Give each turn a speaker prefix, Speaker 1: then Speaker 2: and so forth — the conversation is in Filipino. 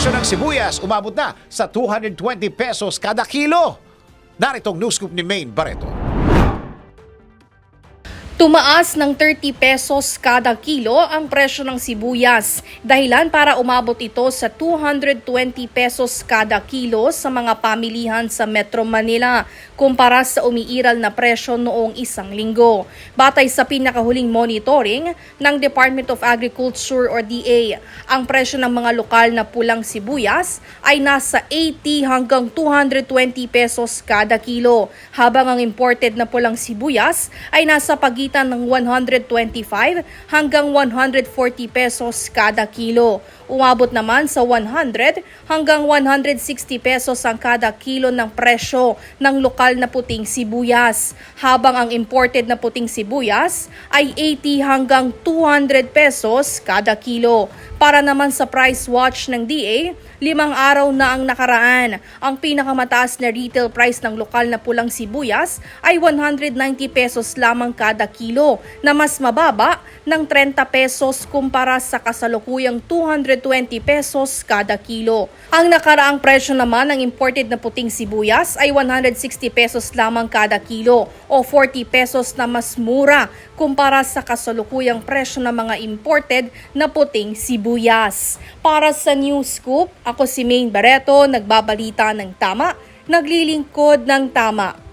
Speaker 1: presyo ng sibuyas umabot na sa 220 pesos kada kilo. Naritong news scoop ni Maine Barreto.
Speaker 2: Tumaas ng 30 pesos kada kilo ang presyo ng sibuyas, dahilan para umabot ito sa 220 pesos kada kilo sa mga pamilihan sa Metro Manila kumpara sa umiiral na presyo noong isang linggo. Batay sa pinakahuling monitoring ng Department of Agriculture or DA, ang presyo ng mga lokal na pulang sibuyas ay nasa 80 hanggang 220 pesos kada kilo, habang ang imported na pulang sibuyas ay nasa pagitan ng 125 hanggang 140 pesos kada kilo. Umabot naman sa 100 hanggang 160 pesos ang kada kilo ng presyo ng lokal na puting sibuyas, habang ang imported na puting sibuyas ay 80 hanggang 200 pesos kada kilo. Para naman sa price watch ng DA, limang araw na ang nakaraan. Ang pinakamataas na retail price ng lokal na pulang sibuyas ay 190 pesos lamang kada kilo, na mas mababa ng 30 pesos kumpara sa kasalukuyang 220 pesos kada kilo. Ang nakaraang presyo naman ng imported na puting sibuyas ay 160 pesos lamang kada kilo o 40 pesos na mas mura kumpara sa kasalukuyang presyo ng mga imported na puting sibuyas. Para sa News Scoop, ako si Maine Barreto, nagbabalita ng tama, naglilingkod ng tama.